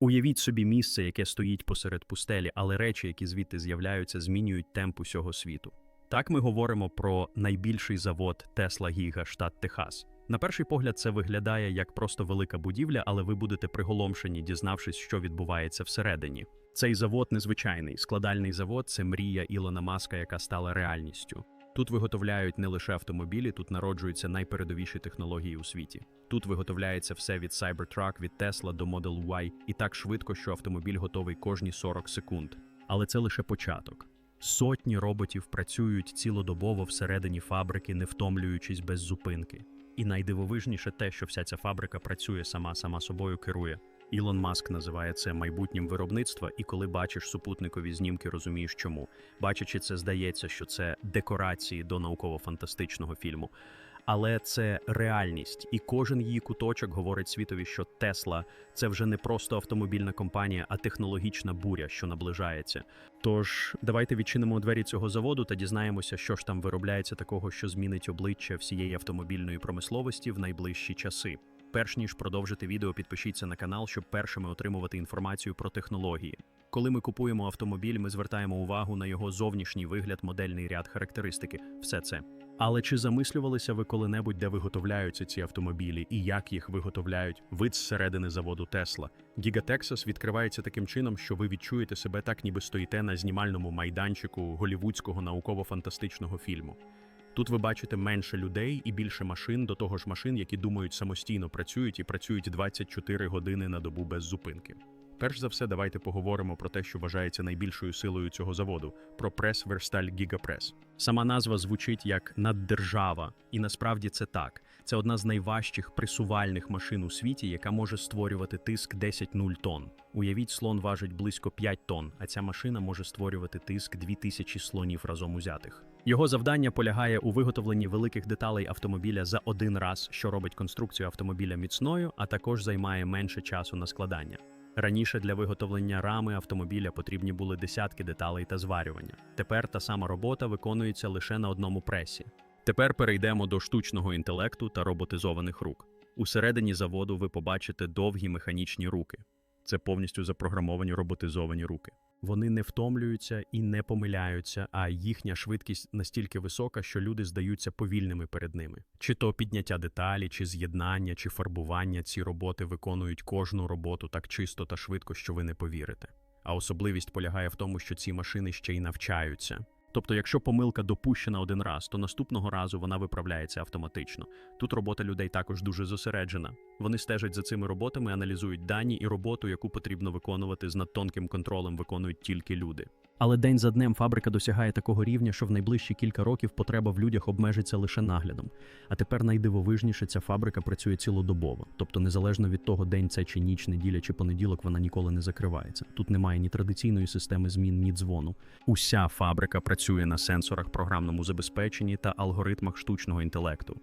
Уявіть собі місце, яке стоїть посеред пустелі, але речі, які звідти з'являються, змінюють темп усього світу. Так ми говоримо про найбільший завод Тесла Гіга, штат Техас. На перший погляд, це виглядає як просто велика будівля, але ви будете приголомшені, дізнавшись, що відбувається всередині. Цей завод незвичайний. Складальний завод це мрія Ілона Маска, яка стала реальністю. Тут виготовляють не лише автомобілі, тут народжуються найпередовіші технології у світі. Тут виготовляється все від Cybertruck, від Tesla до Model Y, і так швидко, що автомобіль готовий кожні 40 секунд. Але це лише початок. Сотні роботів працюють цілодобово всередині фабрики, не втомлюючись без зупинки. І найдивовижніше те, що вся ця фабрика працює сама, сама собою керує. Ілон Маск називає це майбутнім виробництва, і коли бачиш супутникові знімки, розумієш чому. Бачачи це, здається, що це декорації до науково-фантастичного фільму. Але це реальність, і кожен її куточок говорить світові, що Тесла це вже не просто автомобільна компанія, а технологічна буря, що наближається. Тож давайте відчинимо двері цього заводу та дізнаємося, що ж там виробляється такого, що змінить обличчя всієї автомобільної промисловості в найближчі часи. Перш ніж продовжити відео, підпишіться на канал, щоб першими отримувати інформацію про технології. Коли ми купуємо автомобіль, ми звертаємо увагу на його зовнішній вигляд, модельний ряд, характеристики, все це. Але чи замислювалися ви коли-небудь, де виготовляються ці автомобілі і як їх виготовляють? Вид зсередини заводу Тесла. Гіга Тексас відкривається таким чином, що ви відчуєте себе так, ніби стоїте на знімальному майданчику голівудського науково-фантастичного фільму. Тут ви бачите менше людей і більше машин, до того ж машин, які думають самостійно працюють і працюють 24 години на добу без зупинки. Перш за все, давайте поговоримо про те, що вважається найбільшою силою цього заводу про прес Версталь Гігапрес. Сама назва звучить як наддержава, і насправді це так. Це одна з найважчих пресувальних машин у світі, яка може створювати тиск 10-0 тонн. Уявіть, слон важить близько 5 тонн, а ця машина може створювати тиск 2000 слонів разом узятих. Його завдання полягає у виготовленні великих деталей автомобіля за один раз, що робить конструкцію автомобіля міцною, а також займає менше часу на складання. Раніше для виготовлення рами автомобіля потрібні були десятки деталей та зварювання. Тепер та сама робота виконується лише на одному пресі. Тепер перейдемо до штучного інтелекту та роботизованих рук. Усередині заводу ви побачите довгі механічні руки. Це повністю запрограмовані роботизовані руки. Вони не втомлюються і не помиляються, а їхня швидкість настільки висока, що люди здаються повільними перед ними. Чи то підняття деталі, чи з'єднання, чи фарбування, ці роботи виконують кожну роботу так чисто та швидко, що ви не повірите. А особливість полягає в тому, що ці машини ще й навчаються. Тобто, якщо помилка допущена один раз, то наступного разу вона виправляється автоматично. Тут робота людей також дуже зосереджена. Вони стежать за цими роботами, аналізують дані і роботу, яку потрібно виконувати з надтонким контролем, виконують тільки люди. Але день за днем фабрика досягає такого рівня, що в найближчі кілька років потреба в людях обмежиться лише наглядом. А тепер найдивовижніше ця фабрика працює цілодобово, тобто незалежно від того, день це чи ніч, неділя чи понеділок, вона ніколи не закривається. Тут немає ні традиційної системи змін, ні дзвону. Уся фабрика працює на сенсорах, програмному забезпеченні та алгоритмах штучного інтелекту.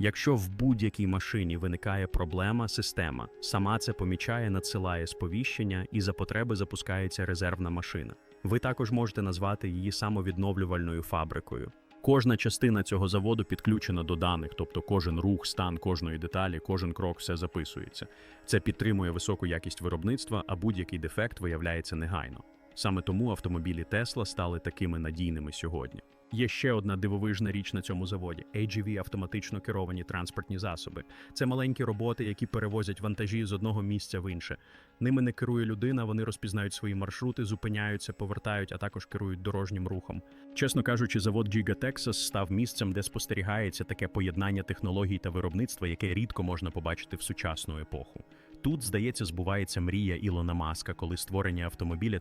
Якщо в будь-якій машині виникає проблема, система сама це помічає, надсилає сповіщення і за потреби запускається резервна машина. Ви також можете назвати її самовідновлювальною фабрикою. Кожна частина цього заводу підключена до даних, тобто кожен рух, стан кожної деталі, кожен крок все записується. Це підтримує високу якість виробництва, а будь-який дефект виявляється негайно. Саме тому автомобілі Tesla стали такими надійними сьогодні. Є ще одна дивовижна річ на цьому заводі: AGV – автоматично керовані транспортні засоби. Це маленькі роботи, які перевозять вантажі з одного місця в інше. Ними не керує людина, вони розпізнають свої маршрути, зупиняються, повертають, а також керують дорожнім рухом. Чесно кажучи, завод Giga Texas став місцем, де спостерігається таке поєднання технологій та виробництва, яке рідко можна побачити в сучасну епоху. Тут, здається, збувається мрія Ілона Маска, коли створення автомобіля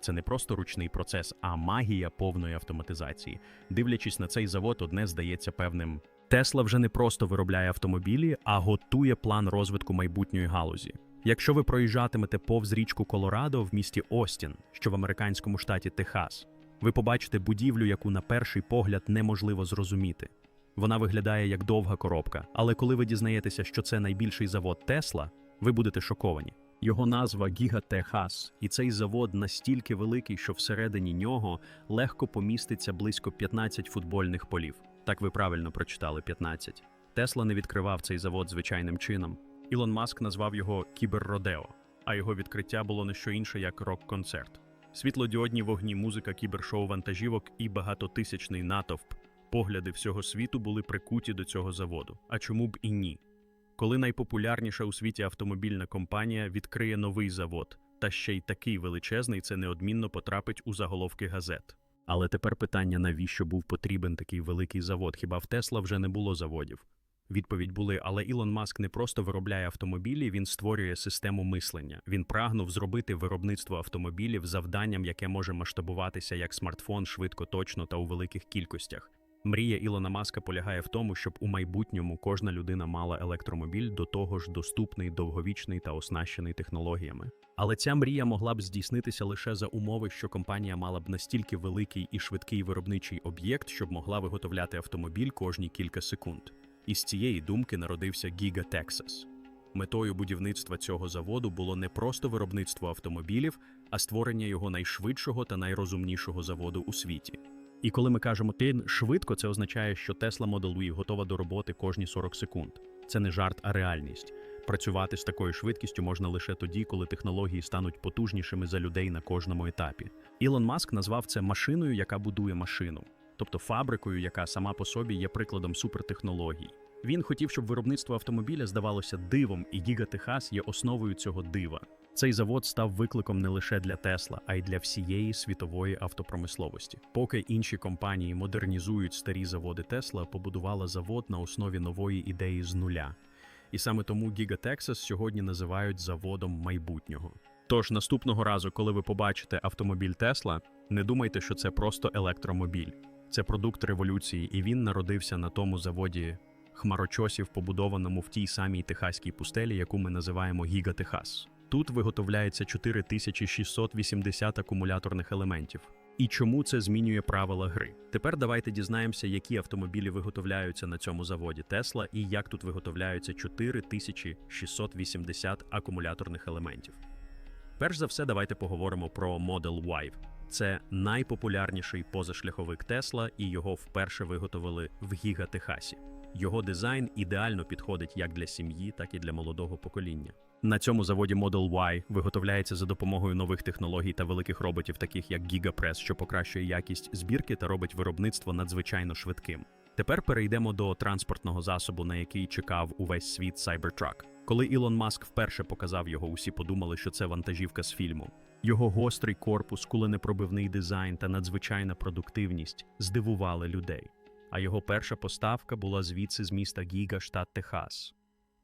це не просто ручний процес, а магія повної автоматизації. Дивлячись на цей завод, одне здається певним. Тесла вже не просто виробляє автомобілі, а готує план розвитку майбутньої галузі. Якщо ви проїжджатимете повз річку Колорадо в місті Остін, що в американському штаті Техас, ви побачите будівлю, яку на перший погляд неможливо зрозуміти. Вона виглядає як довга коробка, але коли ви дізнаєтеся, що це найбільший завод Тесла, ви будете шоковані. Його назва Гіга Техас, і цей завод настільки великий, що всередині нього легко поміститься близько 15 футбольних полів. Так ви правильно прочитали 15. Тесла не відкривав цей завод звичайним чином. Ілон Маск назвав його кіберродео. а його відкриття було не що інше, як рок-концерт. Світлодіодні вогні, музика, кібершоу вантажівок і багатотисячний натовп. Погляди всього світу були прикуті до цього заводу. А чому б і ні? Коли найпопулярніша у світі автомобільна компанія відкриє новий завод, та ще й такий величезний, це неодмінно потрапить у заголовки газет. Але тепер питання, навіщо був потрібен такий великий завод? Хіба в Тесла вже не було заводів? Відповідь були, але Ілон Маск не просто виробляє автомобілі, він створює систему мислення. Він прагнув зробити виробництво автомобілів завданням, яке може масштабуватися як смартфон швидко, точно та у великих кількостях. Мрія Ілона Маска полягає в тому, щоб у майбутньому кожна людина мала електромобіль до того ж доступний, довговічний та оснащений технологіями. Але ця мрія могла б здійснитися лише за умови, що компанія мала б настільки великий і швидкий виробничий об'єкт, щоб могла виготовляти автомобіль кожні кілька секунд. Із цієї думки народився Giga Texas. Метою будівництва цього заводу було не просто виробництво автомобілів, а створення його найшвидшого та найрозумнішого заводу у світі. І коли ми кажемо «ти швидко, це означає, що Tesla Model Y готова до роботи кожні 40 секунд. Це не жарт, а реальність. Працювати з такою швидкістю можна лише тоді, коли технології стануть потужнішими за людей на кожному етапі. Ілон Маск назвав це машиною, яка будує машину, тобто фабрикою, яка сама по собі є прикладом супертехнологій. Він хотів, щоб виробництво автомобіля здавалося дивом, і Гіга Техас є основою цього дива. Цей завод став викликом не лише для Тесла, а й для всієї світової автопромисловості. Поки інші компанії модернізують старі заводи Тесла, побудувала завод на основі нової ідеї з нуля. І саме тому Texas сьогодні називають заводом майбутнього. Тож наступного разу, коли ви побачите автомобіль Тесла, не думайте, що це просто електромобіль. Це продукт революції, і він народився на тому заводі хмарочосів, побудованому в тій самій техаській пустелі, яку ми називаємо Гіга Техас. Тут виготовляється 4680 акумуляторних елементів. І чому це змінює правила гри? Тепер давайте дізнаємося, які автомобілі виготовляються на цьому заводі Тесла і як тут виготовляються 4680 акумуляторних елементів. Перш за все, давайте поговоримо про Model Y. Це найпопулярніший позашляховик Тесла, і його вперше виготовили в Гіга Техасі. Його дизайн ідеально підходить як для сім'ї, так і для молодого покоління. На цьому заводі Model Y виготовляється за допомогою нових технологій та великих роботів, таких як GigaPress, що покращує якість збірки та робить виробництво надзвичайно швидким. Тепер перейдемо до транспортного засобу, на який чекав увесь світ Cybertruck. Коли Ілон Маск вперше показав його, усі подумали, що це вантажівка з фільму. Його гострий корпус, куленепробивний дизайн та надзвичайна продуктивність здивували людей. А його перша поставка була звідси з міста Гіга, штат Техас.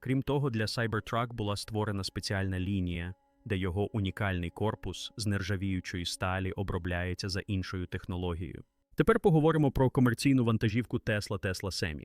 Крім того, для Cybertruck була створена спеціальна лінія, де його унікальний корпус з нержавіючої сталі обробляється за іншою технологією. Тепер поговоримо про комерційну вантажівку Tesla Tesla Semi.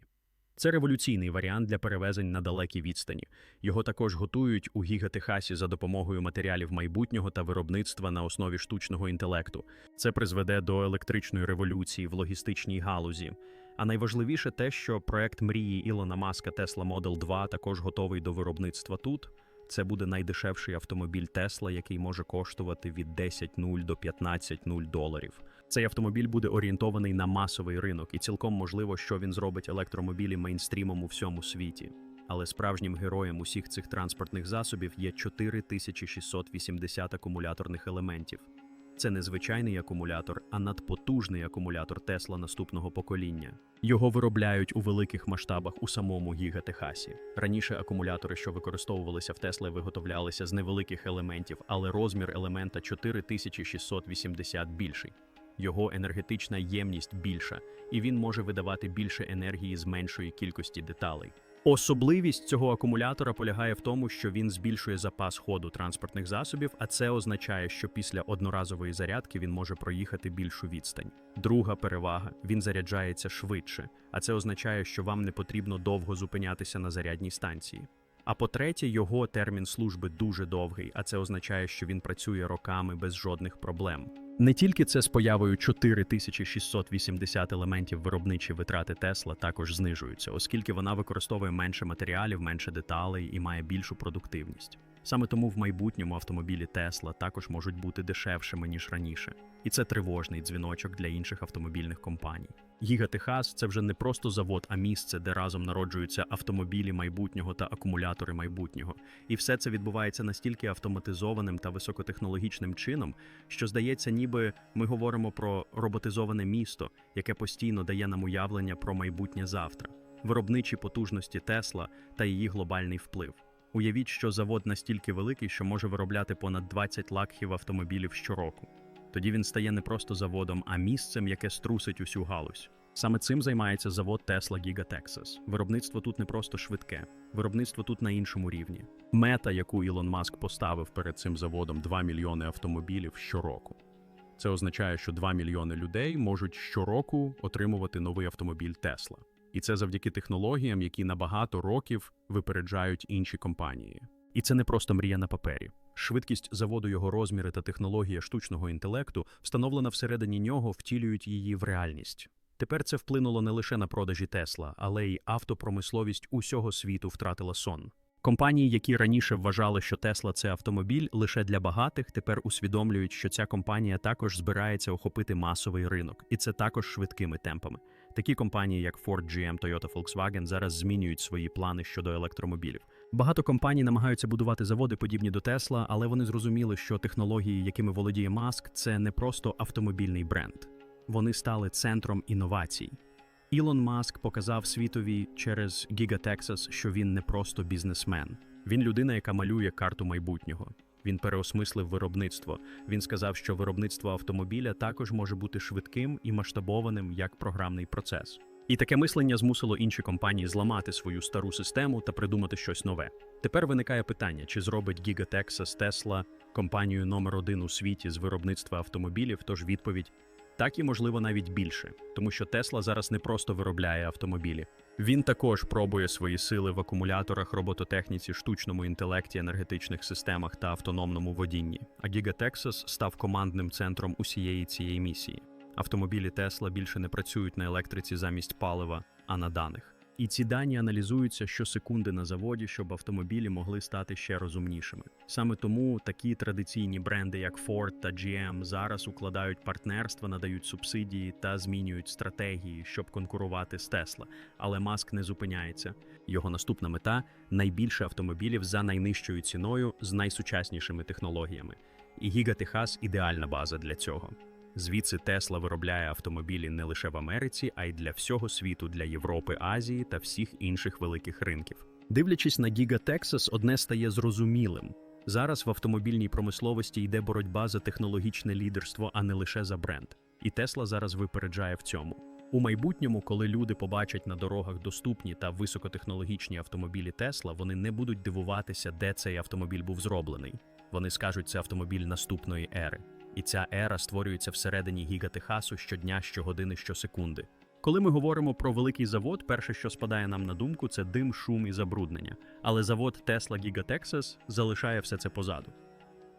Це революційний варіант для перевезень на далекі відстані. Його також готують у Гіга-Техасі за допомогою матеріалів майбутнього та виробництва на основі штучного інтелекту. Це призведе до електричної революції в логістичній галузі. А найважливіше те, що проект мрії Ілона Маска Tesla Model 2 також готовий до виробництва тут. Це буде найдешевший автомобіль Tesla, який може коштувати від 10.0 до 15.0 доларів. Цей автомобіль буде орієнтований на масовий ринок, і цілком можливо, що він зробить електромобілі мейнстрімом у всьому світі. Але справжнім героєм усіх цих транспортних засобів є 4680 акумуляторних елементів. Це не звичайний акумулятор, а надпотужний акумулятор Тесла наступного покоління. Його виробляють у великих масштабах у самому Гіга Техасі. Раніше акумулятори, що використовувалися в Тесли, виготовлялися з невеликих елементів, але розмір елемента 4680 більший. Його енергетична ємність більша, і він може видавати більше енергії з меншої кількості деталей. Особливість цього акумулятора полягає в тому, що він збільшує запас ходу транспортних засобів, а це означає, що після одноразової зарядки він може проїхати більшу відстань. Друга перевага він заряджається швидше, а це означає, що вам не потрібно довго зупинятися на зарядній станції. А по-третє, його термін служби дуже довгий, а це означає, що він працює роками без жодних проблем. Не тільки це з появою 4680 елементів виробничі витрати Тесла також знижуються, оскільки вона використовує менше матеріалів, менше деталей і має більшу продуктивність. Саме тому в майбутньому автомобілі Тесла також можуть бути дешевшими ніж раніше, і це тривожний дзвіночок для інших автомобільних компаній. Гіга Техас це вже не просто завод, а місце, де разом народжуються автомобілі майбутнього та акумулятори майбутнього. І все це відбувається настільки автоматизованим та високотехнологічним чином, що здається, ніби ми говоримо про роботизоване місто, яке постійно дає нам уявлення про майбутнє завтра, виробничі потужності Тесла та її глобальний вплив. Уявіть, що завод настільки великий, що може виробляти понад 20 лакхів автомобілів щороку. Тоді він стає не просто заводом, а місцем, яке струсить усю галузь. Саме цим займається завод Tesla Giga Texas. Виробництво тут не просто швидке, виробництво тут на іншому рівні. Мета, яку Ілон Маск поставив перед цим заводом 2 мільйони автомобілів щороку. Це означає, що 2 мільйони людей можуть щороку отримувати новий автомобіль Tesla. І це завдяки технологіям, які на багато років випереджають інші компанії. І це не просто мрія на папері. Швидкість заводу, його розміри та технологія штучного інтелекту, встановлена всередині нього, втілюють її в реальність. Тепер це вплинуло не лише на продажі Тесла, але й автопромисловість усього світу втратила сон. Компанії, які раніше вважали, що Тесла це автомобіль лише для багатих, тепер усвідомлюють, що ця компанія також збирається охопити масовий ринок, і це також швидкими темпами. Такі компанії, як Ford, GM, Toyota, Volkswagen, зараз змінюють свої плани щодо електромобілів. Багато компаній намагаються будувати заводи, подібні до Тесла, але вони зрозуміли, що технології, якими володіє Маск, це не просто автомобільний бренд. Вони стали центром інновацій. Ілон Маск показав світові через Giga Texas, що він не просто бізнесмен. Він людина, яка малює карту майбутнього. Він переосмислив виробництво. Він сказав, що виробництво автомобіля також може бути швидким і масштабованим як програмний процес. І таке мислення змусило інші компанії зламати свою стару систему та придумати щось нове. Тепер виникає питання, чи зробить Giga Texas Tesla компанію номер один у світі з виробництва автомобілів, тож відповідь так і можливо навіть більше, тому що Тесла зараз не просто виробляє автомобілі. Він також пробує свої сили в акумуляторах, робототехніці, штучному інтелекті, енергетичних системах та автономному водінні. А Giga Texas став командним центром усієї цієї місії. Автомобілі Тесла більше не працюють на електриці замість палива, а на даних. І ці дані аналізуються щосекунди на заводі, щоб автомобілі могли стати ще розумнішими. Саме тому такі традиційні бренди, як Ford та GM, зараз укладають партнерства, надають субсидії та змінюють стратегії, щоб конкурувати з Tesla. Але Маск не зупиняється. Його наступна мета найбільше автомобілів за найнижчою ціною з найсучаснішими технологіями. І Гіга Техас ідеальна база для цього. Звідси Тесла виробляє автомобілі не лише в Америці, а й для всього світу, для Європи, Азії та всіх інших великих ринків. Дивлячись на Giga Texas, одне стає зрозумілим. Зараз в автомобільній промисловості йде боротьба за технологічне лідерство, а не лише за бренд. І Тесла зараз випереджає в цьому. У майбутньому, коли люди побачать на дорогах доступні та високотехнологічні автомобілі Тесла, вони не будуть дивуватися, де цей автомобіль був зроблений. Вони скажуть, це автомобіль наступної ери. І ця ера створюється всередині Гіга Техасу щодня, щогодини, щосекунди. Коли ми говоримо про великий завод, перше, що спадає нам на думку, це дим, шум і забруднення. Але завод Tesla Giga Texas залишає все це позаду.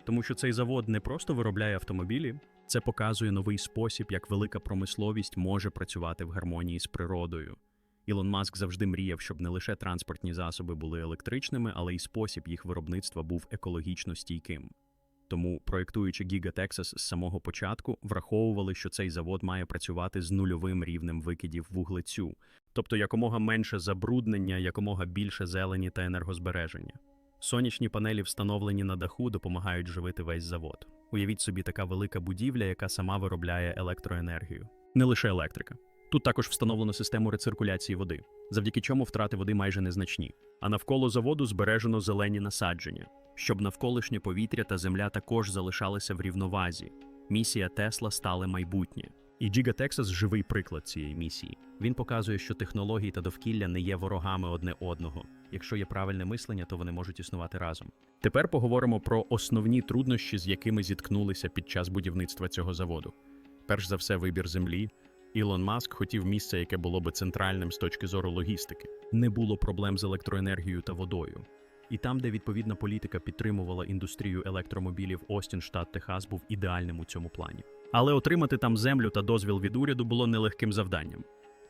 Тому що цей завод не просто виробляє автомобілі, це показує новий спосіб, як велика промисловість може працювати в гармонії з природою. Ілон Маск завжди мріяв, щоб не лише транспортні засоби були електричними, але й спосіб їх виробництва був екологічно стійким. Тому, проєктуючи Giga Texas з самого початку, враховували, що цей завод має працювати з нульовим рівнем викидів вуглецю, тобто якомога менше забруднення, якомога більше зелені та енергозбереження. Сонячні панелі, встановлені на даху, допомагають живити весь завод. Уявіть собі, така велика будівля, яка сама виробляє електроенергію. Не лише електрика. Тут також встановлено систему рециркуляції води, завдяки чому втрати води майже незначні. А навколо заводу збережено зелені насадження, щоб навколишнє повітря та земля також залишалися в рівновазі. Місія Тесла стали майбутнє. І Giga Texas – живий приклад цієї місії. Він показує, що технології та довкілля не є ворогами одне одного. Якщо є правильне мислення, то вони можуть існувати разом. Тепер поговоримо про основні труднощі, з якими зіткнулися під час будівництва цього заводу. Перш за все, вибір землі. Ілон Маск хотів місце, яке було би центральним з точки зору логістики. Не було проблем з електроенергією та водою. І там, де відповідна політика підтримувала індустрію електромобілів, Остін, штат Техас був ідеальним у цьому плані. Але отримати там землю та дозвіл від уряду було нелегким завданням.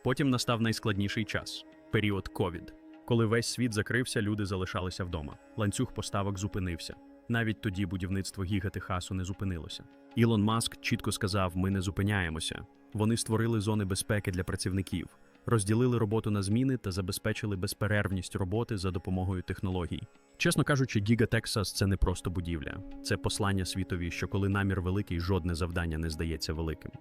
Потім настав найскладніший час період ковід. Коли весь світ закрився, люди залишалися вдома. Ланцюг поставок зупинився. Навіть тоді будівництво Гіга Техасу не зупинилося. Ілон Маск чітко сказав: ми не зупиняємося. Вони створили зони безпеки для працівників, розділили роботу на зміни та забезпечили безперервність роботи за допомогою технологій. Чесно кажучи, Гіга Тексас це не просто будівля, це послання світові, що коли намір великий, жодне завдання не здається великим.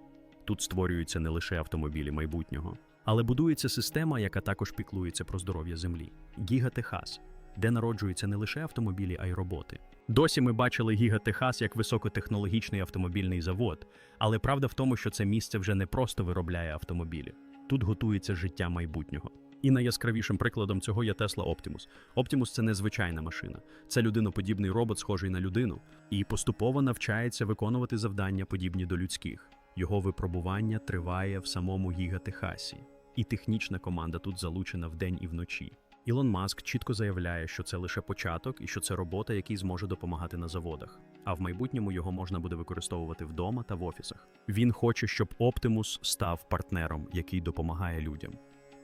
Тут створюються не лише автомобілі майбутнього, але будується система, яка також піклується про здоров'я землі. Гіга Техас, де народжуються не лише автомобілі, а й роботи. Досі ми бачили Гіга Техас як високотехнологічний автомобільний завод, але правда в тому, що це місце вже не просто виробляє автомобілі. Тут готується життя майбутнього. І найяскравішим прикладом цього є Tesla Optimus. Optimus – це не звичайна машина, це людиноподібний робот, схожий на людину, і поступово навчається виконувати завдання, подібні до людських. Його випробування триває в самому Гіга Техасі, і технічна команда тут залучена вдень і вночі. Ілон Маск чітко заявляє, що це лише початок і що це робота, який зможе допомагати на заводах. А в майбутньому його можна буде використовувати вдома та в офісах. Він хоче, щоб Optimus став партнером, який допомагає людям,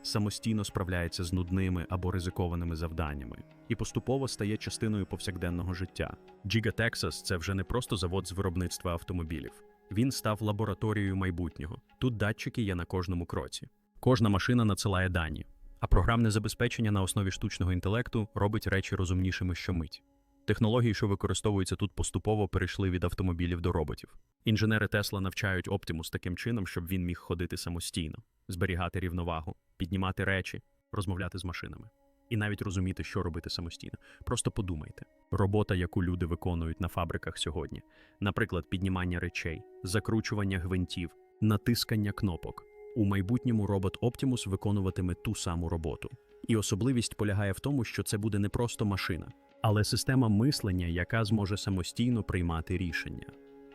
самостійно справляється з нудними або ризикованими завданнями і поступово стає частиною повсякденного життя. Giga Texas – це вже не просто завод з виробництва автомобілів. Він став лабораторією майбутнього. Тут датчики є на кожному кроці. Кожна машина надсилає дані, а програмне забезпечення на основі штучного інтелекту робить речі розумнішими щомить. Технології, що використовуються тут, поступово перейшли від автомобілів до роботів. Інженери Тесла навчають Оптимус таким чином, щоб він міг ходити самостійно, зберігати рівновагу, піднімати речі, розмовляти з машинами. І навіть розуміти, що робити самостійно. Просто подумайте. Робота, яку люди виконують на фабриках сьогодні, наприклад, піднімання речей, закручування гвинтів, натискання кнопок. У майбутньому робот Optimus виконуватиме ту саму роботу. І особливість полягає в тому, що це буде не просто машина, але система мислення, яка зможе самостійно приймати рішення.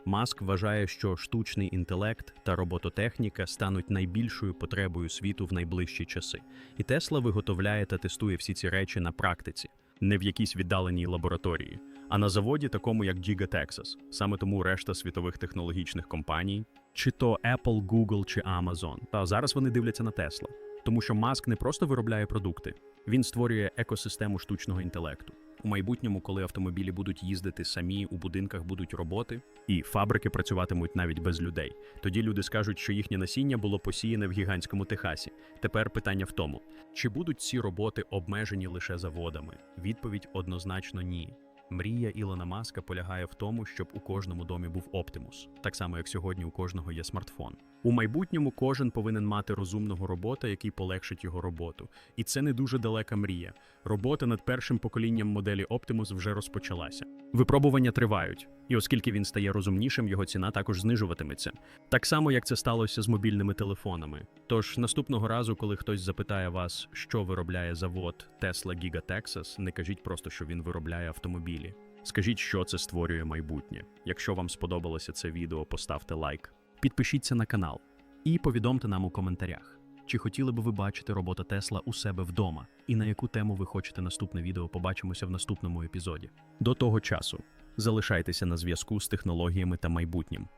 Маск вважає, що штучний інтелект та робототехніка стануть найбільшою потребою світу в найближчі часи. І Тесла виготовляє та тестує всі ці речі на практиці, не в якійсь віддаленій лабораторії, а на заводі, такому як Giga Texas. Саме тому решта світових технологічних компаній, чи то Apple, Google чи Amazon. Та зараз вони дивляться на Тесла, тому що Маск не просто виробляє продукти, він створює екосистему штучного інтелекту. У майбутньому, коли автомобілі будуть їздити самі, у будинках будуть роботи, і фабрики працюватимуть навіть без людей. Тоді люди скажуть, що їхнє насіння було посіяне в гігантському Техасі. Тепер питання в тому: чи будуть ці роботи обмежені лише заводами? Відповідь однозначно ні. Мрія Ілона Маска полягає в тому, щоб у кожному домі був Оптимус, так само як сьогодні у кожного є смартфон. У майбутньому кожен повинен мати розумного робота, який полегшить його роботу. І це не дуже далека мрія. Робота над першим поколінням моделі Optimus вже розпочалася. Випробування тривають, і оскільки він стає розумнішим, його ціна також знижуватиметься. Так само, як це сталося з мобільними телефонами. Тож наступного разу, коли хтось запитає вас, що виробляє завод Tesla Giga Texas, не кажіть просто, що він виробляє автомобілі. Скажіть, що це створює майбутнє. Якщо вам сподобалося це відео, поставте лайк, підпишіться на канал і повідомте нам у коментарях, чи хотіли б ви бачити робота Тесла у себе вдома, і на яку тему ви хочете наступне відео побачимося в наступному епізоді. До того часу залишайтеся на зв'язку з технологіями та майбутнім.